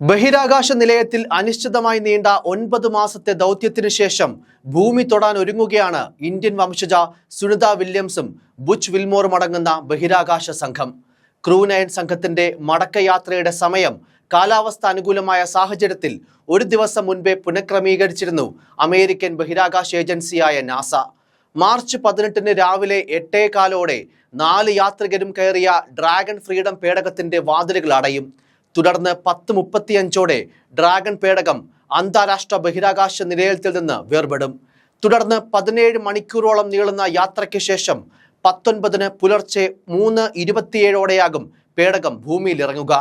ബഹിരാകാശ നിലയത്തിൽ അനിശ്ചിതമായി നീണ്ട ഒൻപത് മാസത്തെ ദൗത്യത്തിനു ശേഷം ഭൂമി തൊടാൻ ഒരുങ്ങുകയാണ് ഇന്ത്യൻ വംശജ സുനിത വില്യംസും ബുച്ച് വിൽമോറും അടങ്ങുന്ന ബഹിരാകാശ സംഘം. ക്രൂ നയൻ സംഘത്തിന്റെ മടക്കയാത്രയുടെ സമയം കാലാവസ്ഥ അനുകൂലമായ സാഹചര്യത്തിൽ ഒരു ദിവസം മുൻപേ പുനഃക്രമീകരിച്ചിരുന്നു അമേരിക്കൻ ബഹിരാകാശ ഏജൻസിയായ നാസ. മാർച്ച് പതിനെട്ടിന് രാവിലെ എട്ടേകാലോടെ നാല് യാത്രികരും കയറിയ ഡ്രാഗൺ ഫ്രീഡം പേടകത്തിന്റെ വാതിലുകൾ അടയും. തുടർന്ന് പത്ത് മുപ്പത്തിയഞ്ചോടെ ഡ്രാഗൺ പേടകം അന്താരാഷ്ട്ര ബഹിരാകാശ നിലയത്തിൽ നിന്ന് വേർപെടും. തുടർന്ന് പതിനേഴ് മണിക്കൂറോളം നീളുന്ന യാത്രയ്ക്ക് ശേഷം പത്തൊൻപതിന് പുലർച്ചെ മൂന്ന് ഇരുപത്തിയേഴോടെയാകും പേടകം ഭൂമിയിൽ ഇറങ്ങുക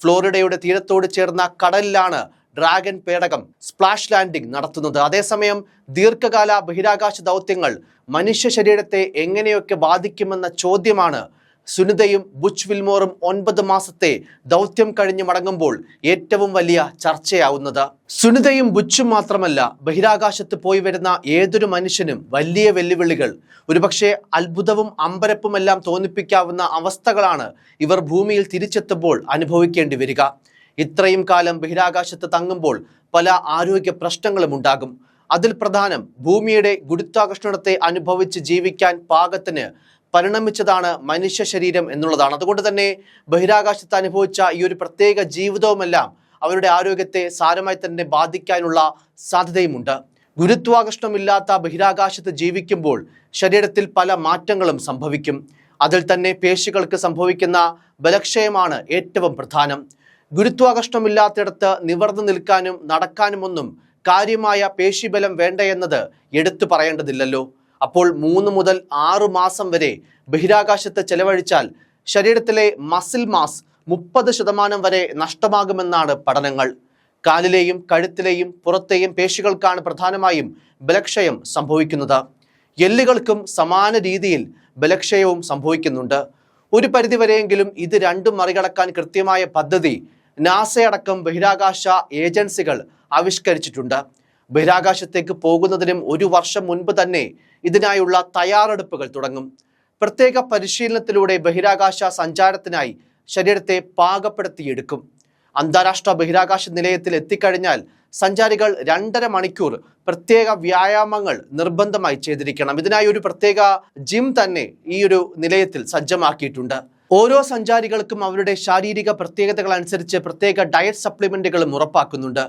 ഫ്ലോറിഡയുടെ തീരത്തോട് ചേർന്ന കടലിലാണ് ഡ്രാഗൺ പേടകം സ്പ്ലാഷ് ലാൻഡിംഗ് നടത്തുന്നത്. അതേസമയം ദീർഘകാല ബഹിരാകാശ ദൗത്യങ്ങൾ മനുഷ്യ ശരീരത്തെ എങ്ങനെയൊക്കെ ബാധിക്കുമെന്ന ചോദ്യമാണ് സുനിതയും ബുച്ച് വിൽമോറും ഒൻപത് മാസത്തെ ദൗത്യം കഴിഞ്ഞ് മടങ്ങുമ്പോൾ ഏറ്റവും വലിയ ചർച്ചയാവുന്നത്. സുനിതയും ബുച്ചും മാത്രമല്ല ബഹിരാകാശത്ത് പോയി വരുന്ന ഏതൊരു മനുഷ്യനും വലിയ വെല്ലുവിളികൾ. ഒരുപക്ഷെ അത്ഭുതവും അമ്പരപ്പുമെല്ലാം തോന്നിപ്പിക്കാവുന്ന അവസ്ഥകളാണ് ഇവർ ഭൂമിയിൽ തിരിച്ചെത്തുമ്പോൾ അനുഭവിക്കേണ്ടി വരിക. ഇത്രയും കാലം ബഹിരാകാശത്ത് തങ്ങുമ്പോൾ പല ആരോഗ്യ പ്രശ്നങ്ങളും ഉണ്ടാകും. അതിൽ പ്രധാനം ഭൂമിയുടെ ഗുരുത്വാകർഷണത്തെ അനുഭവിച്ച് ജീവിക്കാൻ പാകത്തിന് പരിണമിച്ചതാണ് മനുഷ്യ ശരീരം എന്നുള്ളതാണ്. അതുകൊണ്ട് തന്നെ ബഹിരാകാശത്ത് അനുഭവിച്ച ഈ ഒരു പ്രത്യേക ജീവിതവുമെല്ലാം അവരുടെ ആരോഗ്യത്തെ സാരമായി തന്നെ ബാധിക്കാനുള്ള സാധ്യതയുമുണ്ട്. ഗുരുത്വാകർഷണമില്ലാത്ത ബഹിരാകാശത്ത് ജീവിക്കുമ്പോൾ ശരീരത്തിൽ പല മാറ്റങ്ങളും സംഭവിക്കും. അതിൽ തന്നെ പേശികൾക്ക് സംഭവിക്കുന്ന ബലക്ഷയമാണ് ഏറ്റവും പ്രധാനം. ഗുരുത്വാകർഷണമില്ലാത്തിടത്ത് നിവർന്നു നിൽക്കാനും നടക്കാനുമൊന്നും കാര്യമായ പേശിബലം വേണ്ടയെന്നത് എടുത്തു പറയേണ്ടതില്ലല്ലോ. അപ്പോൾ മൂന്ന് മുതൽ ആറു മാസം വരെ ബഹിരാകാശത്ത് ചെലവഴിച്ചാൽ ശരീരത്തിലെ മസിൽ മാസ് മുപ്പത് ശതമാനം വരെ നഷ്ടമാകുമെന്നാണ് പഠനങ്ങൾ. കാലിലെയും കഴുത്തിലെയും പുറത്തെയും പേശികൾക്കാണ് പ്രധാനമായും ബലക്ഷയം സംഭവിക്കുന്നത്. എല്ലുകൾക്കും സമാന രീതിയിൽ ബലക്ഷയവും സംഭവിക്കുന്നുണ്ട്. ഒരു പരിധിവരെയെങ്കിലും ഇത് രണ്ടും മറികടക്കാൻ കൃത്യമായ പദ്ധതി നാസയടക്കം ബഹിരാകാശ ഏജൻസികൾ ആവിഷ്കരിച്ചിട്ടുണ്ട്. ബഹിരാകാശത്തേക്ക് പോകുന്നതിനും ഒരു വർഷം മുൻപ് തന്നെ ഇതിനായുള്ള തയ്യാറെടുപ്പുകൾ തുടങ്ങും. പ്രത്യേക പരിശീലനത്തിലൂടെ ബഹിരാകാശ സഞ്ചാരത്തിനായി ശരീരത്തെ പാകപ്പെടുത്തിയെടുക്കും. അന്താരാഷ്ട്ര ബഹിരാകാശ നിലയത്തിൽ എത്തിക്കഴിഞ്ഞാൽ സഞ്ചാരികൾ രണ്ടര മണിക്കൂർ പ്രത്യേക വ്യായാമങ്ങൾ നിർബന്ധമായി ചെയ്തിരിക്കണം. ഇതിനായി ഒരു പ്രത്യേക ജിം തന്നെ ഈ ഒരു നിലയത്തിൽ സജ്ജമാക്കിയിട്ടുണ്ട്. ഓരോ സഞ്ചാരികൾക്കും അവരുടെ ശാരീരിക പ്രത്യേകതകൾ അനുസരിച്ച് പ്രത്യേക ഡയറ്റ് സപ്ലിമെന്റുകളും ഉറപ്പാക്കുന്നുണ്ട്.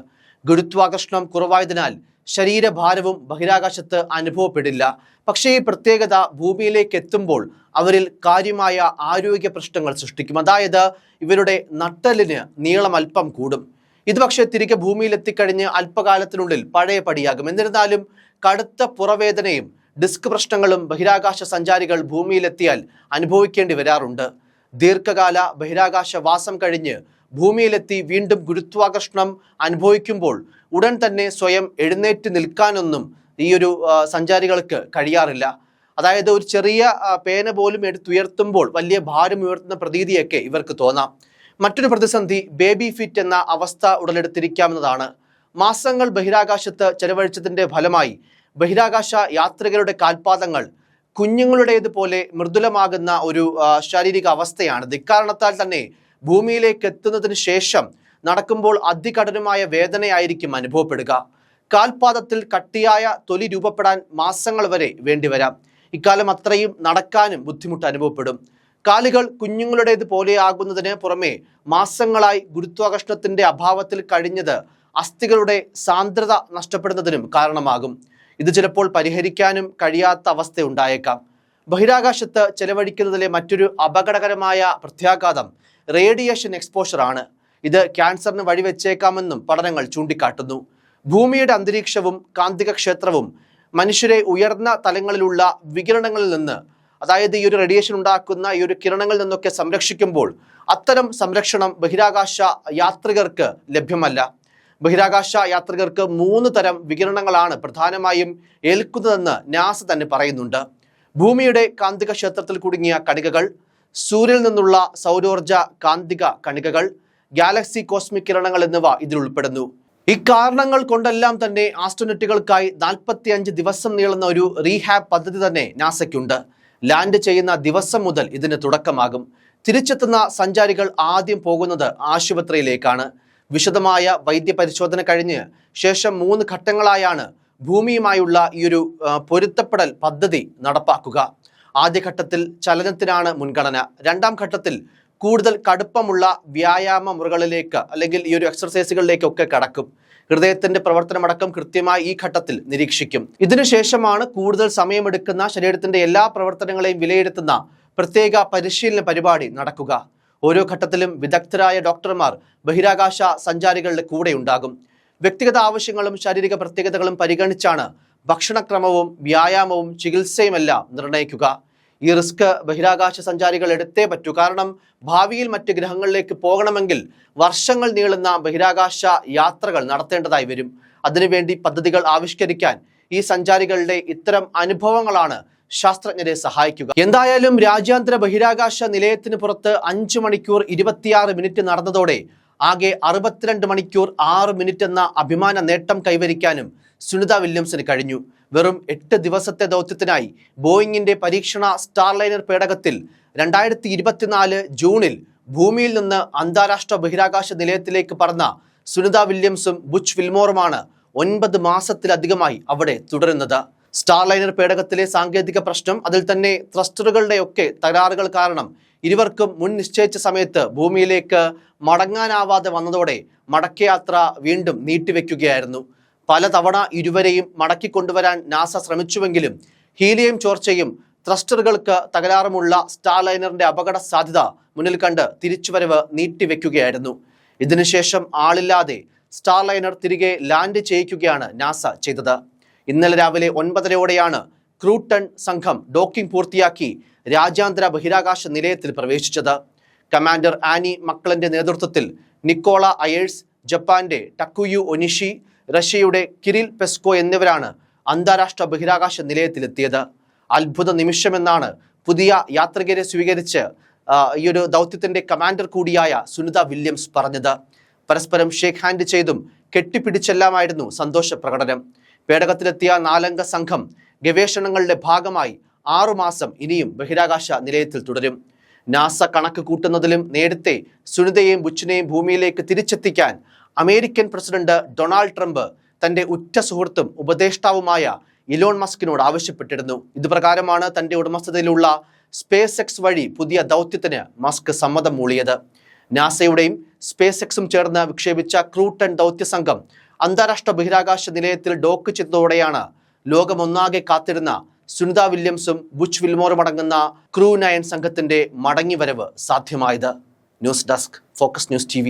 ഗുരുത്വാകർഷണം കുറവായതിനാൽ ശരീരഭാരവും ബഹിരാകാശത്ത് അനുഭവപ്പെടില്ല. പക്ഷേ ഈ പ്രത്യേകത ഭൂമിയിലേക്ക് എത്തുമ്പോൾ അവരിൽ കാര്യമായ ആരോഗ്യ പ്രശ്നങ്ങൾ സൃഷ്ടിക്കും. അതായത് ഇവരുടെ നട്ടലിന് നീളം അല്പം കൂടും. ഇത് പക്ഷേ തിരികെ ഭൂമിയിൽ എത്തിക്കഴിഞ്ഞ് അല്പകാലത്തിനുള്ളിൽ പഴയ പടിയാകും. എന്നിരുന്നാലും കടുത്ത പുറവേദനയും ഡിസ്ക് പ്രശ്നങ്ങളും ബഹിരാകാശ സഞ്ചാരികൾ ഭൂമിയിലെത്തിയാൽ അനുഭവിക്കേണ്ടി വരാറുണ്ട്. ദീർഘകാല ബഹിരാകാശ വാസം കഴിഞ്ഞ് ഭൂമിയിലെത്തി വീണ്ടും ഗുരുത്വാകർഷണം അനുഭവിക്കുമ്പോൾ ഉടൻ തന്നെ സ്വയം എഴുന്നേറ്റ് നിൽക്കാനൊന്നും ഈ ഒരു സഞ്ചാരികൾക്ക് കഴിയാറില്ല. അതായത് ഒരു ചെറിയ പേന പോലും എടുത്തുയർത്തുമ്പോൾ വലിയ ഭാരം ഉയർത്തുന്ന പ്രതീതിയൊക്കെ ഇവർക്ക് തോന്നാം. മറ്റൊരു പ്രതിസന്ധി ബേബി ഫിറ്റ് എന്ന അവസ്ഥ ഉടലെടുത്തിരിക്കാവുന്നതാണ് മാസങ്ങൾ ബഹിരാകാശത്ത് ചെലവഴിച്ചതിന്റെ ഫലമായി ബഹിരാകാശ യാത്രികരുടെ കാൽപാദങ്ങൾ കുഞ്ഞുങ്ങളുടേതുപോലെ മൃദുലമാകുന്ന ഒരു ശാരീരിക അവസ്ഥയാണ് ഇക്കാരണത്താൽ തന്നെ ഭൂമിയിലേക്ക് എത്തുന്നതിന് ശേഷം നടക്കുമ്പോൾ അതികഠിനമായ വേദനയായിരിക്കും അനുഭവപ്പെടുക. കാൽപാദത്തിൽ കട്ടിയായ തൊലി രൂപപ്പെടാൻ മാസങ്ങൾ വരെ വേണ്ടിവരാം. ഇക്കാലം അത്രയും നടക്കാനും ബുദ്ധിമുട്ട് അനുഭവപ്പെടും. കാലുകൾ കുഞ്ഞുങ്ങളുടേത് പോലെയാകുന്നതിന് പുറമെ മാസങ്ങളായി ഗുരുത്വാകർഷണത്തിന്റെ അഭാവത്തിൽ കഴിഞ്ഞത് അസ്ഥികളുടെ സാന്ദ്രത നഷ്ടപ്പെടുന്നതിനും കാരണമാകും. ഇത് ചിലപ്പോൾ പരിഹരിക്കാനും കഴിയാത്ത അവസ്ഥ ഉണ്ടായേക്കാം. ബഹിരാകാശത്ത് ചെലവഴിക്കുന്നതിലെ മറ്റൊരു അപകടകരമായ പ്രത്യാഘാതം റേഡിയേഷൻ എക്സ്പോഷറാണ്. ഇത് ക്യാൻസറിന് വഴിവെച്ചേക്കാമെന്നും പഠനങ്ങൾ ചൂണ്ടിക്കാട്ടുന്നു. ഭൂമിയുടെ അന്തരീക്ഷവും കാന്തിക ക്ഷേത്രവും മനുഷ്യരെ ഉയർന്ന തലങ്ങളിലുള്ള വികിരണങ്ങളിൽ നിന്ന് അതായത് ഈ ഒരു റേഡിയേഷൻ ഉണ്ടാക്കുന്ന ഈ ഒരു കിരണങ്ങളിൽ നിന്നൊക്കെ സംരക്ഷിക്കുമ്പോൾ അത്തരം സംരക്ഷണം ബഹിരാകാശ യാത്രികർക്ക് ലഭ്യമല്ല. ബഹിരാകാശ യാത്രികർക്ക് മൂന്ന് തരം വികിരണങ്ങളാണ് പ്രധാനമായും ഏൽക്കുന്നതെന്ന് നാസ തന്നെ പറയുന്നുണ്ട്. ഭൂമിയുടെ കാന്തിക ക്ഷേത്രത്തിൽ കുടുങ്ങിയ കണികകൾ സൂര്യനിൽ നിന്നുള്ള സൗരോർജ കാന്തിക കണികകൾ ഗാലക്സി കോസ്മിക് കിരണങ്ങൾ എന്നിവ ഇതിൽ ഉൾപ്പെടുന്നു. ഇക്കാരണങ്ങൾ കൊണ്ടെല്ലാം തന്നെ ആസ്ട്രോനെറ്റുകൾക്കായി നാൽപ്പത്തി അഞ്ച് ദിവസം നീളുന്ന ഒരു റീഹാബ് പദ്ധതി തന്നെ നാസയ്ക്കുണ്ട്. ലാൻഡ് ചെയ്യുന്ന ദിവസം മുതൽ ഇതിന് തുടക്കമാകും. തിരിച്ചെത്തുന്ന സഞ്ചാരികൾ ആദ്യം പോകുന്നത് ആശുപത്രിയിലേക്കാണ്. വിശദമായ വൈദ്യപരിശോധന കഴിഞ്ഞ് ശേഷം മൂന്ന് ഘട്ടങ്ങളായാണ് ഭൂമിയുമായുള്ള ഈ ഒരു പൊരുത്തപ്പെടൽ പദ്ധതി നടപ്പാക്കുക. ആദ്യഘട്ടത്തിൽ ചലനത്തിനാണ് മുൻഗണന. രണ്ടാം ഘട്ടത്തിൽ കൂടുതൽ കടുപ്പമുള്ള വ്യായാമ മുറകളിലേക്ക് അല്ലെങ്കിൽ ഈ ഒരു എക്സർസൈസുകളിലേക്കൊക്കെ കടക്കും. ഹൃദയത്തിന്റെ പ്രവർത്തനമടക്കം കൃത്യമായി ഈ ഘട്ടത്തിൽ നിരീക്ഷിക്കും. ഇതിനുശേഷമാണ് കൂടുതൽ സമയമെടുക്കുന്ന ശരീരത്തിന്റെ എല്ലാ പ്രവർത്തനങ്ങളെയും വിലയിരുത്തുന്ന പ്രത്യേക പരിശീലന പരിപാടി നടക്കുക. ഓരോ ഘട്ടത്തിലും വിദഗ്ധരായ ഡോക്ടർമാർ ബഹിരാകാശ സഞ്ചാരികളുടെ കൂടെ ഉണ്ടാകും. വ്യക്തിഗത ആവശ്യങ്ങളും ശാരീരിക പ്രത്യേകതകളും പരിഗണിച്ചാണ് ഭക്ഷണക്രമവും വ്യായാമവും ചികിത്സയുമെല്ലാം നിർണയിക്കുക ഈ റിസ്ക് ബഹിരാകാശ സഞ്ചാരികൾ എടുത്തേ പറ്റൂ. കാരണം ഭാവിയിൽ മറ്റ് ഗ്രഹങ്ങളിലേക്ക് പോകണമെങ്കിൽ വർഷങ്ങൾ നീളുന്ന ബഹിരാകാശ യാത്രകൾ നടത്തേണ്ടതായി വരും. അതിനുവേണ്ടി പദ്ധതികൾ ആവിഷ്കരിക്കാൻ ഈ സഞ്ചാരികളുടെ ഇത്തരം അനുഭവങ്ങളാണ് ശാസ്ത്രജ്ഞരെ സഹായിക്കുക. എന്തായാലും രാജ്യാന്തര ബഹിരാകാശ നിലയത്തിന് പുറത്ത് അഞ്ചു മണിക്കൂർ ഇരുപത്തിയാറ് മിനിറ്റ് നടന്നതോടെ ആകെ അറുപത്തിരണ്ട് മണിക്കൂർ ആറ് മിനിറ്റ് എന്ന അഭിമാന നേട്ടം കൈവരിക്കാനും സുനിത വില്യംസിന് കഴിഞ്ഞു. വെറും എട്ട് ദിവസത്തെ ദൗത്യത്തിനായി ബോയിങ്ങിന്റെ പരീക്ഷണ സ്റ്റാർലൈനർ പേടകത്തിൽ രണ്ടായിരത്തി ഇരുപത്തിനാല് ജൂണിൽ ഭൂമിയിൽ നിന്ന് അന്താരാഷ്ട്ര ബഹിരാകാശ നിലയത്തിലേക്ക് പറന്ന സുനിത വില്യംസും ബുച്ച് വിൽമോറുമാണ് ഒൻപത് മാസത്തിലധികമായി അവിടെ തുടരുന്നത്. സ്റ്റാർലൈനർ പേടകത്തിലെ സാങ്കേതിക പ്രശ്നം അതിൽ തന്നെ ത്രസ്റ്ററുകളുടെയൊക്കെ തകരാറുകൾ കാരണം ഇരുവർക്കും മുൻ നിശ്ചയിച്ച സമയത്ത് ഭൂമിയിലേക്ക് മടങ്ങാനാവാതെ വന്നതോടെ മടക്കയാത്ര വീണ്ടും നീട്ടിവെക്കുകയായിരുന്നു. പലതവണ ഇരുവരെയും മടക്കി കൊണ്ടുവരാൻ നാസ ശ്രമിച്ചുവെങ്കിലും ഹീലിയം ചോർച്ചയും ത്രസ്റ്ററുകൾക്ക് തകരാറുമുള്ള സ്റ്റാർലൈനറിന്റെ അപകട സാധ്യത മുന്നിൽ കണ്ട് തിരിച്ചുവരവ് നീട്ടിവെക്കുകയായിരുന്നു. ഇതിനുശേഷം ആളില്ലാതെ സ്റ്റാർലൈനർ തിരികെ ലാൻഡ് ചെയ്യിക്കുകയാണ് നാസ ചെയ്തത്. ഇന്നലെ രാവിലെ ഒൻപതരയോടെയാണ് ക്രൂട്ടൺ സംഘം ഡോക്കിംഗ് പൂർത്തിയാക്കി രാജ്യാന്തര ബഹിരാകാശ നിലയത്തിൽ പ്രവേശിച്ചത്. കമാൻഡർ ആനി മക്കളന്റെ നേതൃത്വത്തിൽ നിക്കോള അയേഴ്സ് ജപ്പാന്റെ ടക്കുയു ഒനിഷി റഷ്യയുടെ കിരിൽ പെസ്കോ എന്നിവരാണ് അന്താരാഷ്ട്ര ബഹിരാകാശ നിലയത്തിലെത്തിയത്. അത്ഭുത നിമിഷമെന്നാണ് പുതിയ യാത്രികരെ സ്വീകരിച്ച് ഈ ഒരു ദൗത്യത്തിന്റെ കമാൻഡർ കൂടിയായ സുനിത വില്യംസ് പറഞ്ഞത്. പരസ്പരം ഷേക്ക് ഹാൻഡ് ചെയ്തും കെട്ടിപ്പിടിച്ചെല്ലാമായിരുന്നു സന്തോഷ പ്രകടനം. പേടകത്തിലെത്തിയ നാലംഗ സംഘം ഗവേഷണങ്ങളുടെ ഭാഗമായി ആറുമാസം ഇനിയും ബഹിരാകാശ നിലയത്തിൽ തുടരും. നാസ കണക്ക് കൂട്ടുന്നതിലും നേരത്തെ സുനിതയെയും ബുച്ചിനെയും ഭൂമിയിലേക്ക് തിരിച്ചെത്തിക്കാൻ അമേരിക്കൻ പ്രസിഡന്റ് ഡൊണാൾഡ് ട്രംപ് തന്റെ ഉറ്റ സുഹൃത്തും ഉപദേഷ്ടാവുമായ ഇലോൺ മസ്കിനോട് ആവശ്യപ്പെട്ടിരുന്നു. ഇതുപ്രകാരമാണ് തന്റെ ഉടമസ്ഥതയിലുള്ള സ്പേസ് എക്സ് വഴി പുതിയ ദൗത്യത്തിന് മസ്ക് സമ്മതം മൂളിയത്. നാസയുടെയും സ്പേസ് എക്സും ചേർന്ന് വിക്ഷേപിച്ച ക്രൂട്ടൺ ദൗത്യ സംഘം അന്താരാഷ്ട്ര ബഹിരാകാശ നിലയത്തിൽ ഡോക്ക് ചെയ്തതോടെയാണ് ലോകമൊന്നാകെ കാത്തിരുന്ന സുനിത വില്യംസും ബുച്ച് വിൽമോറും അടങ്ങുന്ന ക്രൂ നയൻ സംഘത്തിന്റെ മടങ്ങിവരവ് സാധ്യമായത്. News desk focus news T